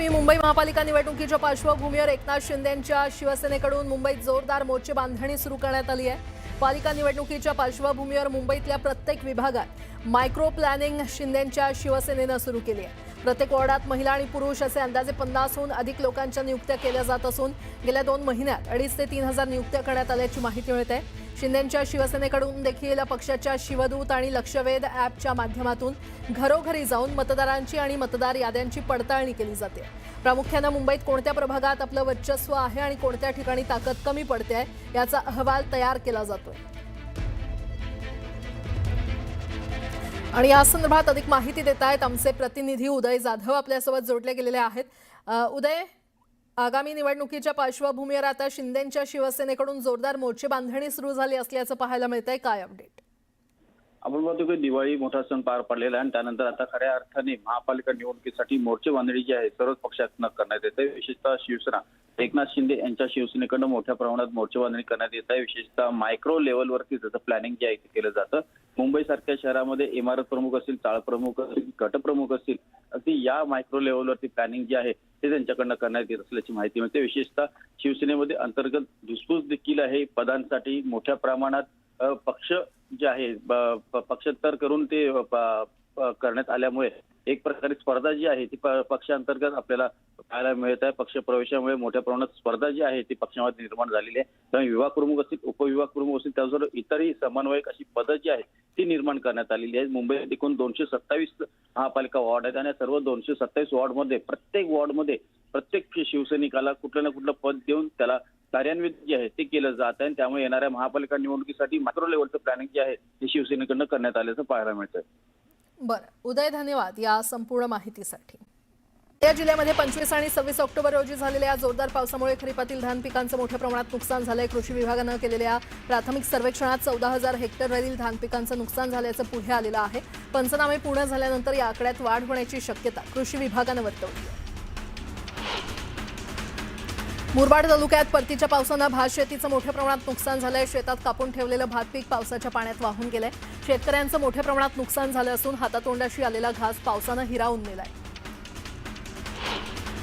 आगामी मुंबई महापालिका निवडणुकीच्या पार्श्वभूमीवर एकनाथ शिंदेंच्या शिवसेनेकडून मुंबईत जोरदार मोर्चे बांधणी सुरू करण्यात आली आहे. पालिका निवडणुकीच्या पार्श्वभूमीवर मुंबईतल्या प्रत्येक विभागात मायक्रो प्लॅनिंग शिंदेंच्या शिवसेनेनं सुरू केली आहे. प्रत्येक वॉर्डात महिला आणि पुरुष असे अंदाजे पन्नासहून अधिक लोकांच्या नियुक्त्या केल्या जात असून गेल्या दोन महिन्यात अडीच ते तीन हजार नियुक्त्या करण्यात आल्याची माहिती मिळते. शिंदेंच्या शिवसेनेकडून देखील पक्षाच्या शिवदूत आणि लक्षवेध ॲपच्या माध्यमातून घरोघरी जाऊन मतदारांची आणि मतदार याद्यांची पडताळणी केली जाते. प्रामुख्यानं मुंबईत कोणत्या प्रभागात आपलं वर्चस्व आहे आणि कोणत्या ठिकाणी ताकद कमी पडते आहे याचा अहवाल तयार केला जातोय. आणि या संदर्भात अधिक माहिती देत आहेत आमचे प्रतिनिधी उदय जाधव आपल्यासोबत जोडले गेलेले आहेत. उदय आगामी निवडणुकीच्या पार्श्वभूमीवर आता शिंदेंच्या शिवसेनेकडून जोरदार मोर्चे बांधणी सुरू झाली असल्याचं पाहायला मिळतंय. काय अपडेट आपण बघतो की दिवाळी मोठा सण पार पडलेला आहे आणि त्यानंतर आता खऱ्या अर्थाने महापालिका निवडणुकीसाठी मोर्चे बांधणी जी आहे सर्वच पक्षातनं करण्यात येते विशेषतः शिवसेना. एकनाथ शिंदे यांच्या शिवसेनेकडनं मोठ्या प्रमाणात मोर्चे बांधणी करण्यात येत आहे. विशेषतः मायक्रो लेवलवरती त्याचं प्लॅनिंग जे आहे ते केलं जातं. मुंबईसारख्या शहरामध्ये इमारत प्रमुख असतील चाळ प्रमुख असतील गटप्रमुख असतील अगदी या मायक्रो लेवलवरती प्लॅनिंग जे आहे ते त्यांच्याकडनं करण्यात येत असल्याची माहिती मिळते. विशेषतः शिवसेनेमध्ये अंतर्गत धुसफूस देखील आहे. पदांसाठी मोठ्या प्रमाणात पक्ष जे आहे पक्षांतर करून ते करण्यात आल्यामुळे एक प्रकारे स्पर्धा जी आहे ती प- पक्षांतर्गत आपल्याला पाहायला मिळत आहे. पक्ष प्रवेशामुळे मोठ्या प्रमाणात स्पर्धा जी आहे ती पक्षामध्ये निर्माण झालेली आहे. त्यामुळे विभाग प्रमुख असतील उपविभाग प्रमुख असतील त्याचबरोबर इतरही समन्वयक अशी पदं जी आहेत ती निर्माण करण्यात आलेली आहेत. मुंबईत एकूण दोनशे सत्तावीस महापालिका वॉर्ड आहेत आणि सर्व दोनशे सत्तावीस वॉर्डमध्ये प्रत्येक वॉर्डमध्ये प्रत्येक शिवसैनिकाला कुठलं ना कुठलं पद देऊन त्याला कार्यान्वित जे आहे ते केलं जात आहे. आणि त्यामुळे येणाऱ्या महापालिका निवडणुकीसाठी मायक्रो लेवलचं प्लॅनिंग जे आहे ते शिवसेनेकडनं करण्यात आल्याचं पाहायला मिळतंय. बरं. उदय धन्यवाद या संपूर्ण माहितीसाठी. या जिल्ह्यामध्ये पंचवीस आणि सव्वीस ऑक्टोबर रोजी झालेल्या जोरदार पावसामुळे खरीपातील धान पिकांचं मोठ्या प्रमाणात नुकसान झालंय. कृषी विभागानं केलेल्या प्राथमिक सर्वेक्षणात चौदा हजार हेक्टरवरील धान पिकांचं नुकसान झाल्याचं पुढे आलेलं आहे. पंचनामे पूर्ण झाल्यानंतर या आकड्यात वाढ होण्याची शक्यता कृषी विभागानं वर्तवली आहे. मुरबाड तालुक्यात परतीच्या पावसानं भात शेतीचं मोठ्या प्रमाणात नुकसान झालंय. शेतात कापून ठेवलेलं भात पीक पावसाच्या पाण्यात वाहून गेलंय. शेतकऱ्यांचं मोठ्या प्रमाणात नुकसान झालं असून हातातोंडाशी आलेला घास पावसानं हिरावून नेलाय.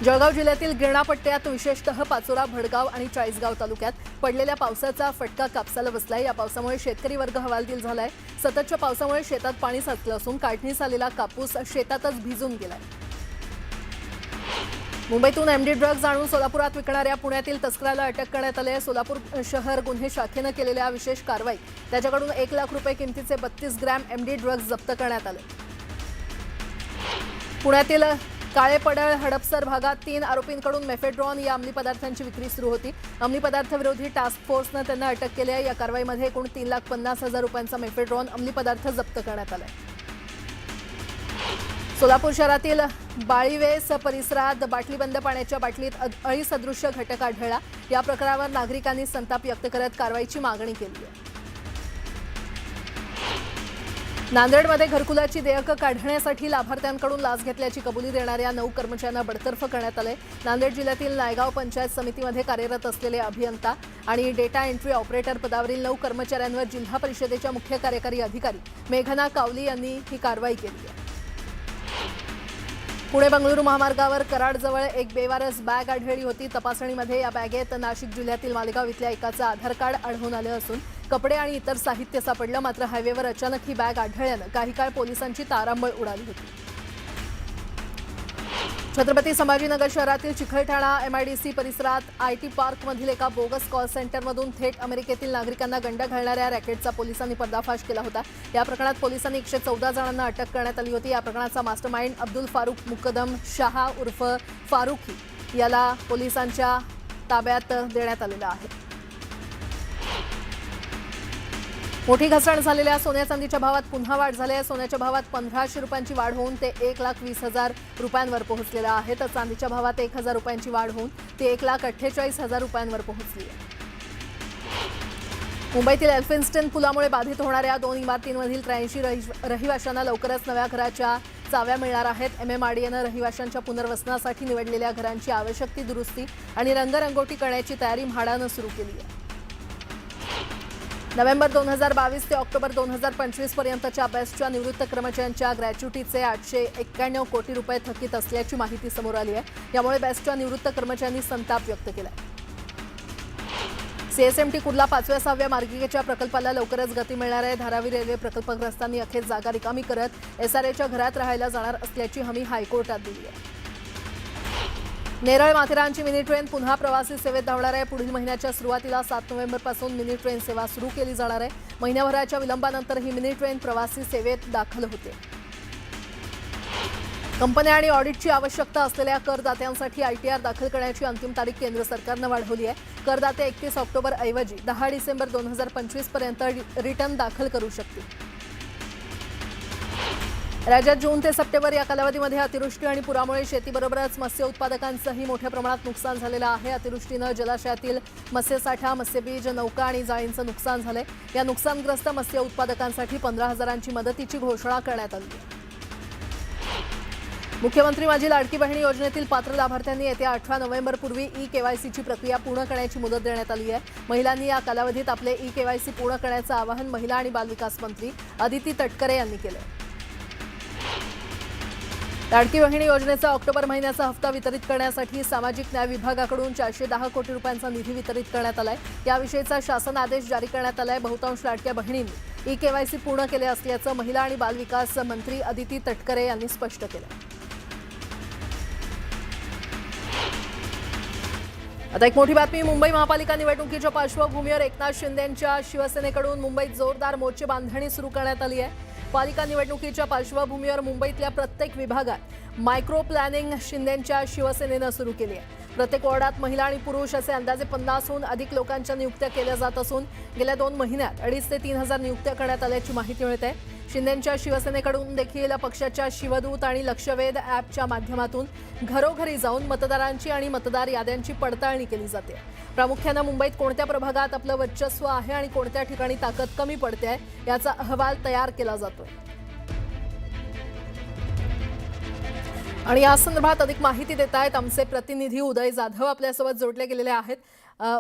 जळगाव जिल्ह्यातील गिरणा पट्ट्यात विशेषतः पाचोरा भडगाव आणि चाळीसगाव तालुक्यात पडलेल्या पावसाचा फटका कापसाला बसलाय. या पावसामुळे शेतकरी वर्ग हवालदिल झालाय. सततच्या पावसामुळे शेतात पाणी साचलं असून काढणीस आलेला कापूस शेतातच भिजून गेलाय. मुंबईतून एमडी ड्रग्ज आणून सोलापुरात विकणाऱ्या पुण्यातील तस्कराला अटक करण्यात आली आहे. सोलापूर शहर गुन्हे शाखेनं केलेल्या विशेष कारवाई. त्याच्याकडून एक लाख रुपये किमतीचे बत्तीस ग्रॅम एमडी ड्रग्ज जप्त करण्यात आले. पुण्यातील काळे पडळ हडपसर भागात तीन आरोपींकडून मेफेड्रॉन या अंमली पदार्थांची विक्री सुरू होती. अंमली पदार्थ विरोधी टास्क फोर्सनं त्यांना अटक केली आहे. या कारवाईमध्ये एकूण तीन लाख पन्नास हजार रुपयांचा मेफेड्रॉन अंमली पदार्थ जप्त करण्यात आला आहे सोलापूर शहरातील बाळीवेस परिसरात बाटलीबंद पाण्याच्या बाटलीत अ- अळीसदृश्य घटक आढळला. या प्रकारावर नागरिकांनी संताप व्यक्त करत कारवाईची मागणी केली आहे. नांदेडमध्ये घरकुलाची देयकं काढण्यासाठी लाभार्थ्यांकडून लाच घेतल्याची कबुली देणाऱ्या नऊ कर्मचाऱ्यांना बडतर्फ करण्यात आले नांदेड जिल्ह्यातील नायगाव पंचायत समितीमध्ये कार्यरत असलेले अभियंता आणि डेटा एंट्री ऑपरेटर पदावरील नऊ कर्मचाऱ्यांवर जिल्हा परिषदेच्या मुख्य कार्यकारी अधिकारी मेघना कावली यांनी ही कारवाई केली आहे. पुणे बंगळुरू महामार्गावर कराडजवळ एक बेवारस बॅग आढळली होती. तपासणीमध्ये या बॅगेत नाशिक जिल्ह्यातील मालेगाव इथल्या एकाचं आधार कार्ड आढळून आलं असून कपडे आणि इतर साहित्य सापडलं मात्र हायवेवर अचानक ही बॅग आढळल्यानं काही काळ पोलिसांची तारांबळ उडाली होती. छत्रपती संभाजीनगर शहरातील चिखलठाणा एमआयडीसी परिसरात आय टी पार्कमधील एका बोगस कॉल सेंटरमधून थेट अमेरिकेतील नागरिकांना गंड घालणाऱ्या रॅकेटचा पोलिसांनी पर्दाफाश केला होता. या प्रकरणात पोलिसांनी एकशे चौदा जणांना अटक करण्यात आली होती. या प्रकरणाचा मास्टरमाइंड अब्दुल फारुख मुकदम शहा उर्फ फारुखी याला पोलिसांच्या ताब्यात देण्यात आलेला आहे. मोठी घसरण झालेल्या सोन्या चांदीच्या भावात पुन्हा वाढ झाली आहे. सोन्याच्या भावात पंधराशे रुपयांची वाढ होऊन ते एक लाख वीस हजार रुपयांवर पोहोचलेलं आहे. तर चांदीच्या भावात एक हजार रुपयांची वाढ होऊन ते एक लाख अठ्ठेचाळीस हजार रुपयांवर पोहोचली आहे. मुंबईतील एल्फिन्स्टन पुलामुळे बाधित होणाऱ्या दोन इमारतींमधील त्र्याऐंशी रहिवाशांना लवकरच नव्या घराच्या चाव्या मिळणार आहेत. एम एमएमआरडीएनं रहिवाशांच्या पुनर्वसनासाठी निवडलेल्या घरांची आवश्यक ती दुरुस्ती आणि रंगरंगोटी करण्याची तयारी म्हाडानं सुरू केली आहे. नोव्हेंबर दोन हजार बावीस ते ऑक्टोबर दोन हजार पंचवीस पर्यंतच्या बेस्टच्या निवृत्त कर्मचाऱ्यांच्या ग्रॅच्युटीचे आठशे एक्क्याण्णव कोटी रुपये थकीत असल्याची माहिती समोर आली आहे. यामुळे बेस्टच्या निवृत्त कर्मचाऱ्यांनी संताप व्यक्त केला सीएसएमटी कुर्ला पाचव्या सहाव्या मार्गिकेच्या प्रकल्पाला लवकरच गती मिळणार आहे. धारावी रेल्वे प्रकल्पग्रस्तांनी अखेर जागा रिकामी करत एसआरएच्या घरात राहायला जाणार असल्याची हमी हायकोर्टात दिली आहे. नेरळ माथेरानची मिनी ट्रेन पुन्हा प्रवासी सेवेत धावणार आहे. पुढील महिन्याच्या सुरुवातीला सात नोव्हेंबरपासून मिनी ट्रेन सेवा सुरू केली जाणार आहे. महिन्याभराच्या विलंबानंतर ही मिनी ट्रेन प्रवासी सेवेत दाखल होते. कंपन्या आणि ऑडिटची आवश्यकता असलेल्या करदात्यांसाठी आयटीआर दाखल करण्याची अंतिम तारीख केंद्र सरकारनं वाढवली आहे. करदाते एकतीस ऑक्टोबर ऐवजी दहा डिसेंबर दोन हजार पंचवीसपर्यंत रिटर्न दाखल करू शकतील. राज्यात जून ते सप्टेंबर या कालावधीमध्ये अतिवृष्टी आणि पुरामुळे शेतीबरोबरच मत्स्य उत्पादकांचंही मोठ्या प्रमाणात नुकसान झालेलं आहे. अतिवृष्टीनं जलाशयातील मत्स्यसाठा मत्स्यबीज नौका आणि जाळींचं नुकसान झालंय. या नुकसानग्रस्त मत्स्य उत्पादकांसाठी पंधरा हजारांची मदतीची घोषणा करण्यात आली. मुख्यमंत्री माझी लाडकी बहिणी योजनेतील पात्र लाभार्थ्यांनी येत्या अठरा नोव्हेंबरपूर्वी ई केवायसीची प्रक्रिया पूर्ण करण्याची मुदत देण्यात आली आहे. महिलांनी या कालावधीत आपले ई केवायसी पूर्ण करण्याचं आवाहन महिला आणि बालविकास मंत्री अदिती तटकरे यांनी केलं लाडकी बहिणी योजनेचा ऑक्टोबर महिन्याचा हप्ता वितरित करण्यासाठी सामाजिक न्याय विभागाकडून चारशे दहा कोटी रुपयांचा निधी वितरित करण्यात आलाय. याविषयीचा शासन आदेश जारी करण्यात आलाय. बहुतांश लाडक्या बहिणींनी ई केवायसी पूर्ण केले असल्याचं महिला आणि बालविकास मंत्री अदिती तटकरे यांनी स्पष्ट केलं. आता एक मोठी बातमी मुंबई महापालिका निवडणुकीच्या पार्श्वभूमीवर एकनाथ शिंदेंच्या शिवसेनेकडून मुंबईत जोरदार मोर्चे बांधणी सुरू करण्यात आली आहे. पालिका निवडणुकीच्या पार्श्वभूमीवर मुंबईतल्या प्रत्येक विभागात मायक्रो प्लॅनिंग शिंदेंच्या शिवसेनेनं सुरू केली आहे. प्रत्येक वॉर्डात महिला आणि पुरुष असे अंदाजे पन्नासहून अधिक लोकांच्या नियुक्त्या केल्या जात असून गेल्या दोन महिन्यात अडीच ते तीन हजार नियुक्त्या करण्यात आल्याची माहिती मिळते. शिंदेंच्या शिवसेनेकडून देखील पक्षाच्या शिवदूत आणि लक्षवेध ॲपच्या माध्यमातून घरोघरी जाऊन मतदारांची आणि मतदार याद्यांची पडताळणी केली जाते. प्रामुख्यानं मुंबईत कोणत्या प्रभागात आपलं वर्चस्व आहे आणि कोणत्या ठिकाणी ताकद कमी पडते आहे याचा अहवाल तयार केला जातोय. आणि या संदर्भात अधिक माहिती देत आहेत आमचे प्रतिनिधी उदय जाधव आपल्यासोबत जोडले गेलेले आहेत.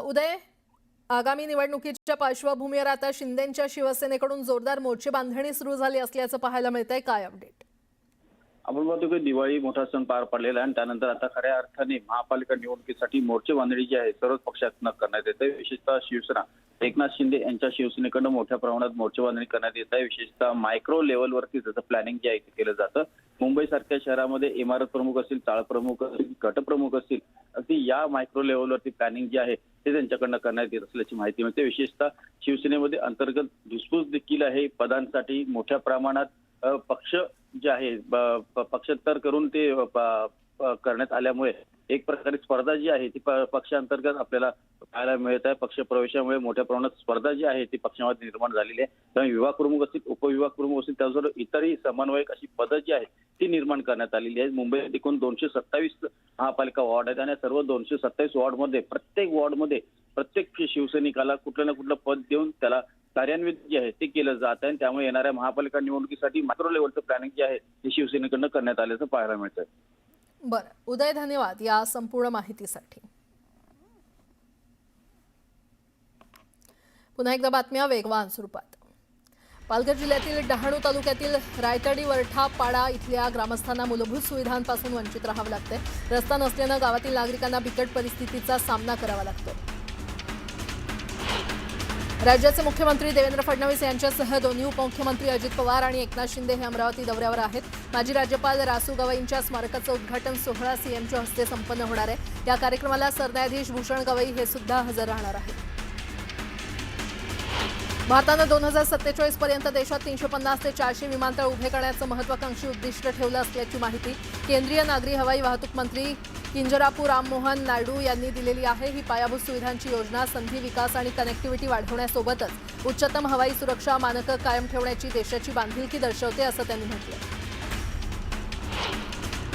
उदय आगामी निवडणुकीच्या पार्श्वभूमीवर आता शिंदेंच्या शिवसेनेकडून जोरदार मोर्चे बांधणी सुरू झाली असल्याचं पाहायला मिळतंय. काय अपडेट आपण पाहतो की दिवाळी मोठा सण पार पडलेला आहे आणि त्यानंतर आता खऱ्या अर्थाने महापालिका निवडणुकीसाठी मोर्चे बांधणी जी आहे. सर्वच पक्षातून करण्यात येते विशेषतः शिवसेना. एकनाथ शिंदे यांच्या शिवसेनेकडनं मोठ्या प्रमाणात मोर्चे बांधणी करण्यात येत आहे. विशेषतः मायक्रो लेवलवरती त्याचं प्लॅनिंग जे आहे ते केलं जातं. मुंबईसारख्या शहरामध्ये इमारत प्रमुख असतील चाळ प्रमुख असतील गटप्रमुख असतील अगदी या मायक्रो लेवलवरती प्लॅनिंग जे आहे ते त्यांच्याकडनं करण्यात येत असल्याची माहिती मिळते. विशेषतः शिवसेनेमध्ये अंतर्गत धुसफूस देखील आहे. पदांसाठी मोठ्या प्रमाणात पक्ष जे आहे पक्षांतर करून ते करण्यात आल्यामुळे एक प्रकारे स्पर्धा जी आहे ती प- पक्षांतर्गत आपल्याला पाहायला मिळत आहे. पक्ष प्रवेशामुळे मोठ्या प्रमाणात स्पर्धा जी आहे ती पक्षामध्ये निर्माण झालेली आहे. त्यामुळे विभाग प्रमुख असतील उपविभाग प्रमुख असतील त्याचबरोबर इतरही समन्वयक अशी पदं जी आहेत ती निर्माण करण्यात आलेली आहे मुंबईत एकूण दोनशे सत्तावीस महापालिका वॉर्ड आहेत आणि सर्व दोनशे सत्तावीस वॉर्डमध्ये प्रत्येक वॉर्डमध्ये प्रत्येक शिवसैनिकाला कुठलं ना कुठलं पद देऊन त्याला कार्यान्वित जे आहे ते केलं जात आहे. आणि त्यामुळे येणाऱ्या महापालिका निवडणुकीसाठी मायक्रो लेवलचं प्लॅनिंग जे आहे ते शिवसेनेकडनं करण्यात आल्याचं पाहायला मिळतंय. बरं. उदय धन्यवाद या संपूर्ण माहितीसाठी. पुन्हा एकदा बातम्या वेगवान स्वरूपात. पालघर जिल्ह्यातील डहाणू तालुक्यातील रायतडी वरठा पाडा इथल्या ग्रामस्थांना मूलभूत सुविधांपासून वंचित राहावं लागतंय. रस्ता नसल्यानं गावातील नागरिकांना बिकट परिस्थितीचा सामना करावा लागतो राज्याचे मुख्यमंत्री देवेंद्र फडणवीस यांच्यासह दोन्ही उपमुख्यमंत्री अजित पवार आणि एकनाथ शिंदे हे अमरावती दौऱ्यावर आहेत. माजी राज्यपाल रासू गवईंच्या स्मारकाचं उद्घाटन सोहळा सीएमच्या हस्ते संपन्न होणार आहे. या कार्यक्रमाला सरन्यायाधीश भूषण गवई हे सुद्धा हजर राहणार आहेत. भारतानं दोन हजार सत्तेचाळीस पर्यंत देशात तीनशे पन्नास ते चारशे विमानतळ उभे करण्याचं महत्वाकांक्षी उद्दिष्ट ठेवलं असल्याची माहिती केंद्रीय नागरी हवाई वाहतूक मंत्री किंजरापू राममोहन नायडू यांनी दिलेली आहे ही पायाभूत सुविधांची योजना. संधी विकास आणि कनेक्टिव्हिटी वाढवण्यासोबतच उच्चतम हवाई सुरक्षा मानकं कायम ठेवण्याची देशाची बांधिलकी दर्शवते असं त्यांनी म्हटलं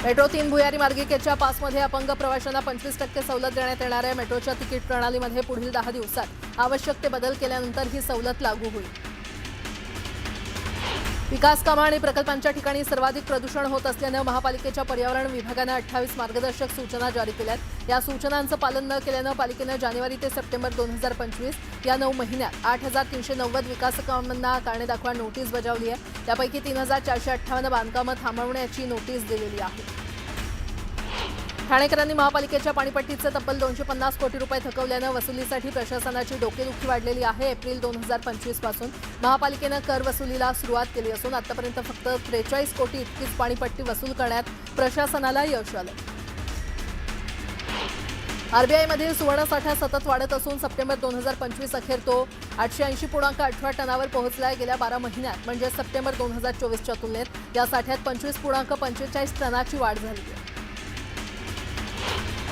मेट्रो तीन भुयारी मार्गिकेच्या पासमध्ये अपंग प्रवाशांना पंचवीस टक्के सवलत देण्यात येणार आहे. मेट्रोच्या तिकीट प्रणालीमध्ये पुढील दहा दिवसात आवश्यक ते बदल केल्यानंतर ही सवलत लागू होईल. विकास कामं आणि प्रकल्पांच्या ठिकाणी सर्वाधिक प्रदूषण होत असल्यानं महापालिकेच्या पर्यावरण विभागानं अठ्ठावीस मार्गदर्शक सूचना जारी केल्यात. या सूचनांचं पालन न केल्यानं पालिकेनं जानेवारी ते सप्टेंबर दोन हजार पंचवीस या नऊ महिन्यात आठ हजार तीनशे नव्वद विकास कामांना कारणे दाखवा नोटीस बजावली आहे. त्यापैकी तीन हजार चारशे अठ्ठावन्न बांधकामं थांबवण्याची नोटीस दिलेली आहे. ठाणेकरांनी महापालिकेच्या पाणीपट्टीचे तब्बल दोनशे पन्नास कोटी रुपये थकवल्यानं वसुलीसाठी प्रशासनाची डोकेदुखी वाढलेली आहे. एप्रिल दोन हजार पंचवीसपासून महापालिकेनं कर वसुलीला सुरुवात केली असून आतापर्यंत फक्त त्रेचाळीस कोटी इतकीच पाणीपट्टी वसूल करण्यात प्रशासनाला यश आलं आरबीआयमध्ये सुवर्णसाठा सतत वाढत असून सप्टेंबर दोन हजार पंचवीस अखेर तो आठशे ऐंशी पूर्णांक अठरा टनावर पोहोचलाय गेल्या बारा महिन्यात. म्हणजे सप्टेंबर दोन हजार चोवीसच्या तुलनेत या साठ्यात पंचवीस पूर्णांक पंचेचाळीस टनाची वाढ झाली आहे.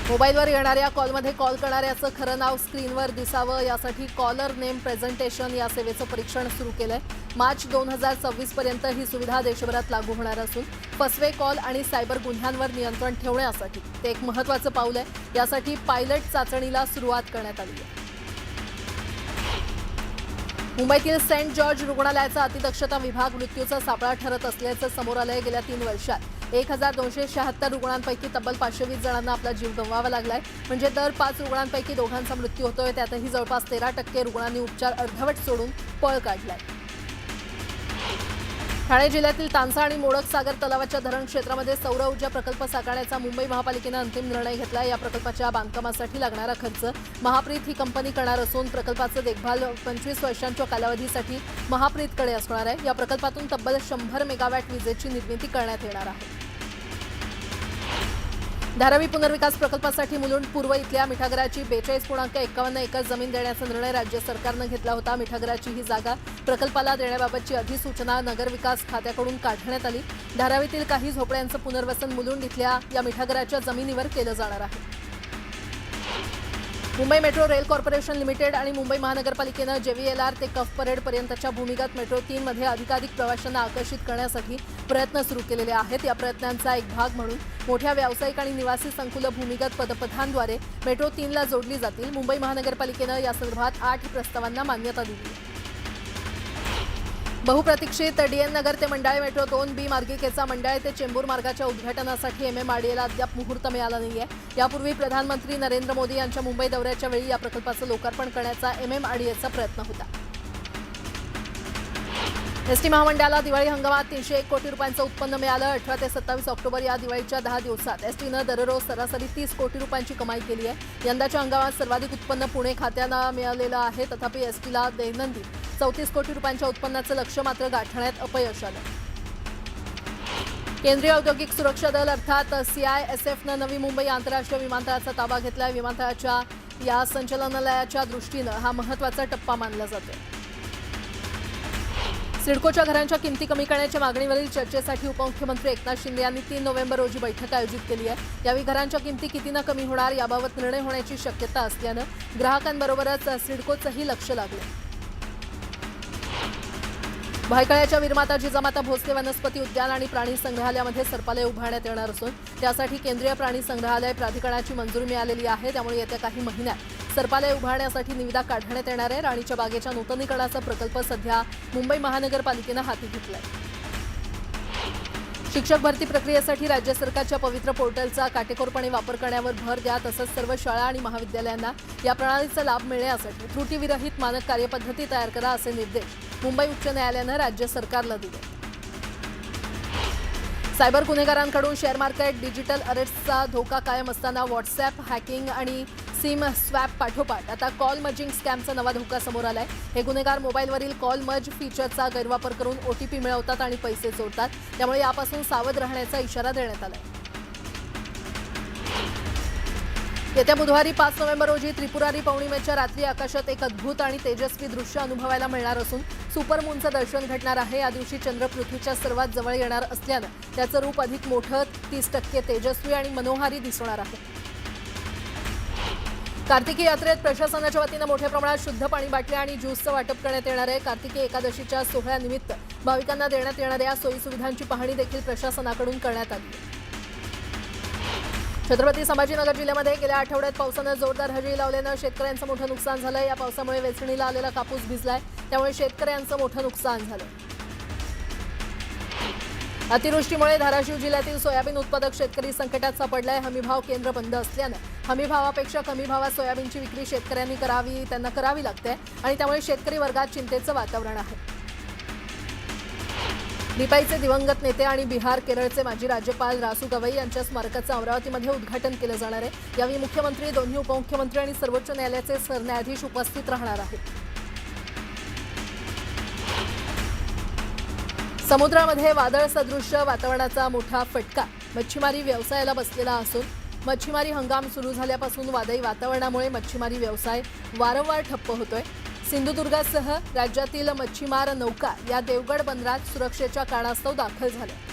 मोबाईलवर येणाऱ्या कॉलमध्ये कॉल करणाऱ्याचं खरं नाव स्क्रीनवर दिसावं. यासाठी कॉलर नेम प्रेझेंटेशन या सेवेचं परीक्षण सुरू केलं आहे मार्च दोन हजार सव्वीस पर्यंत ही सुविधा देशभरात लागू होणार असून फसवे कॉल आणि सायबर गुन्ह्यांवर नियंत्रण ठेवण्यासाठी ते एक महत्त्वाचं पाऊल आहे. यासाठी पायलट चाचणीला सुरुवात करण्यात आली आहे. मुंबईतील सेंट जॉर्ज रुग्णालयाचा अतिदक्षता विभाग मृत्यूचा सापळा ठरत असल्याचं समोर आलंय गेल्या तीन वर्षात. एक हजार दोनशे शहात्तर रुग्णांपैकी तब्बल पाचशे वीस जणांना आपला जीव गमवावा लागलाय. म्हणजे दर पाच रुग्णांपैकी दोघांचा मृत्यू होतोय. त्यातही जवळपास तेरा टक्के रुग्णांनी उपचार अर्धवट सोडून पळ काढलाय. ठाणे जिल्ह्यातील तांसा आणि मोडक सागर तलावाच्या धरण क्षेत्रामध्ये सौर ऊर्जा प्रकल्प साकारण्याचा मुंबई महापालिकेनं अंतिम निर्णय घेतला या प्रकल्पाच्या बांधकामासाठी लागणारा खर्च महाप्रीत ही कंपनी करणार असून प्रकल्पाचं देखभाल पंचवीस वर्षांच्या कालावधीसाठी महाप्रीतकडे असणार आहे. या प्रकल्पातून तब्बल शंभर मेगावॅट विजेची निर्मिती करण्यात येणार आहे. धारावी पुनर्विकास प्रकल्पासाठी मुलुंड पूर्व इथल्या मिठागराची बेचाळीस पूर्णांक एकावन्न एकर जमीन देण्याचा निर्णय राज्य सरकारनं घेतला होता. मिठागराची ही जागा प्रकल्पाला देण्याबाबतची अधिसूचना नगरविकास खात्याकडून काढण्यात आली. धारावीतील काही झोपड्यांचं पुनर्वसन मुलुंड इथल्या या मिठागराच्या जमिनीवर केलं जाणार आहे. Mumbai metro rail corporation limited आणि मुंबई महानगरपालिकेनं जेव्हीएलआर ते कफ परेड पर्यंतच्या भूमिगत मेट्रो तीनमध्ये अधिकाधिक प्रवाशांना आकर्षित करण्यासाठी प्रयत्न सुरू केलेले आहेत. या प्रयत्नांचा एक भाग म्हणून मोठ्या व्यावसायिक आणि निवासी संकुल भूमिगत पदपथांद्वारे मेट्रो तीनला जोडली जातील. मुंबई महानगरपालिकेनं या संदर्भात आठ प्रस्तावांना मान्यता दिली. बहुप्रतीक्षित डीएन नगर ते मंडाळे मेट्रो दोन बी मार्गिकेचा मंडाळे ते चेंबूर मार्गाच्या उद्घाटनासाठी एम एम अद्याप मुहूर्त मिळाला नाहीये. यापूर्वी प्रधानमंत्री नरेंद्र मोदी यांच्या मुंबई दौऱ्याच्या वेळी या प्रकल्पाचं लोकार्पण करण्याचा एम एम प्रयत्न होता. एसटी महामंडळाला दिवाळी हंगामात तीनशे एक कोटी रुपयांचं उत्पन्न मिळालं. अठरा ते सत्तावीस ऑक्टोबर या दिवाळीच्या दहा दिवसात एसटीनं दररोज सरासरी तीस कोटी रुपयांची कमाई केली आहे. यंदाच्या हंगामात सर्वाधिक उत्पन्न पुणे खात्याला मिळालेलं आहे. तथापि एसटीला दैनंदिन चौतीस कोटी रुपयांच्या उत्पन्नाचं लक्ष मात्र गाठण्यात अपयश आलं. केंद्रीय औद्योगिक सुरक्षा दल अर्थात सीआयएसएफनं नवी मुंबई आंतरराष्ट्रीय विमानतळाचा ताबा घेतला विमानतळाच्या या संचालनालयाच्या दृष्टीनं हा महत्त्वाचा टप्पा मानला जातोय. सिडकोच्या घरांच्या किमती कमी करण्याच्या मागणीवरील चर्चेसाठी उपमुख्यमंत्री एकनाथ शिंदे यांनी तीन नोव्हेंबर रोजी बैठक आयोजित केली आहे. यावेळी घरांच्या किमती कितीनं कमी होणार याबाबत निर्णय होण्याची शक्यता असल्यानं ग्राहकांबरोबरच सिडकोचंही लक्ष लागलं. भायखळ्याच्या निर्माता जिजामाता भोसले वनस्पती उद्यान आणि प्राणी संग्रहालयामध्ये सर्पालय उभारण्यात येणार असून त्यासाठी केंद्रीय प्राणी संग्रहालय प्राधिकरणाची मंजुरी मिळालेली आहे. त्यामुळे येत्या काही महिन्यात सर्पालय उभारण्यासाठी निविदा काढण्यात येणार आहे. राणीच्या बागेच्या नूतनीकरणाचा प्रकल्प सध्या मुंबई महानगरपालिकेनं हाती घेतलाय. शिक्षक भरती प्रक्रियेसाठी राज्य सरकारच्या पवित्र पोर्टलचा काटेकोरपणे वापर करण्यावर भर द्या तसंच सर्व शाळा आणि महाविद्यालयांना या प्रणालीचा लाभ मिळण्यासाठी त्रुटीविरहित मानक कार्यपद्धती तयार करा असे निर्देश मुंबई उच्च न्यायालयानं राज्य सरकारला दिले. सायबर गुन्हेगारांकडून शेअर मार्केट डिजिटल अरेस्टचा धोका कायम असताना व्हॉट्सॲप हॅकिंग आणि सिम स्वॅप पाठोपाठ. आता कॉल मजिंग स्कॅमचा नवा धोका समोर आलाय. हे गुन्हेगार मोबाईलवरील कॉल मज फीचरचा गैरवापर करून ओटीपी मिळवतात आणि पैसे चोरतात. त्यामुळे यापासून सावध राहण्याचा इशारा देण्यात आलाय. येत्या बुधवारी पाच नोव्हेंबर रोजी त्रिपुरारी पौर्णिमेच्या रात्री आकाशात एक अद्भुत आणि तेजस्वी दृश्य अनुभवायला मिळणार असून सुपरमूनचं दर्शन घडणार आहे. या दिवशी चंद्र पृथ्वीच्या सर्वात जवळ येणार असल्यानं त्याचं रूप अधिक मोठं तीस टक्के तेजस्वी आणि मनोहारी दिसणार आहे. कार्तिकी यात्रेत प्रशासनाच्या वतीनं मोठ्या प्रमाणात शुद्ध पाणी बाटल्या आणि ज्यूसचं वाटप करण्यात येणार आहे. कार्तिकी एकादशीच्या सोहळ्यानिमित्त भाविकांना देण्यात येणाऱ्या सोयीसुविधांची पाहणी देखील प्रशासनाकडून करण्यात आली आहे. छत्रपती संभाजीनगर जिल्ह्यामध्ये गेल्या आठवड्यात पावसानं जोरदार हजेरी लावल्यानं शेतकऱ्यांचं मोठं नुकसान झालं या पावसामुळे वेचणीला आलेला कापूस भिजलाय. त्यामुळे शेतकऱ्यांचं मोठं नुकसान झालंय. अतिवृष्टीमुळे धाराशिव जिल्ह्यातील सोयाबीन उत्पादक शेतकरी संकटात सापडलाय. हमीभाव केंद्र बंद असल्यानं हमीभावापेक्षा कमी भावात सोयाबीनची विक्री शेतकऱ्यांनी करावी त्यांना करावी लागते आणि त्यामुळे शेतकरी वर्गात चिंतेचं वातावरण आहे. रिपाईचे दिवंगत नेते आणि बिहार केरळचे माजी राज्यपाल रासू गवई यांच्या स्मारकाचं अमरावतीमध्ये उद्घाटन केलं जाणार आहे. यावेळी मुख्यमंत्री दोन्ही उपमुख्यमंत्री आणि सर्वोच्च न्यायालयाचे सरन्यायाधीश उपस्थित राहणार आहेत. समुद्रामध्ये वादळ सदृश्य वातावरणाचा मोठा फटका. मच्छीमारी व्यवसायाला बसलेला असून मच्छीमारी हंगाम सुरू झाल्यापासून वादळी वातावरणामुळे मच्छीमारी व्यवसाय वारंवार ठप्प होतोय. सिंधुदुर्गासह राज्यातील मच्छीमार नौका या देवगड बंदरात सुरक्षेच्या कारणास्तव दाखल झाल्या.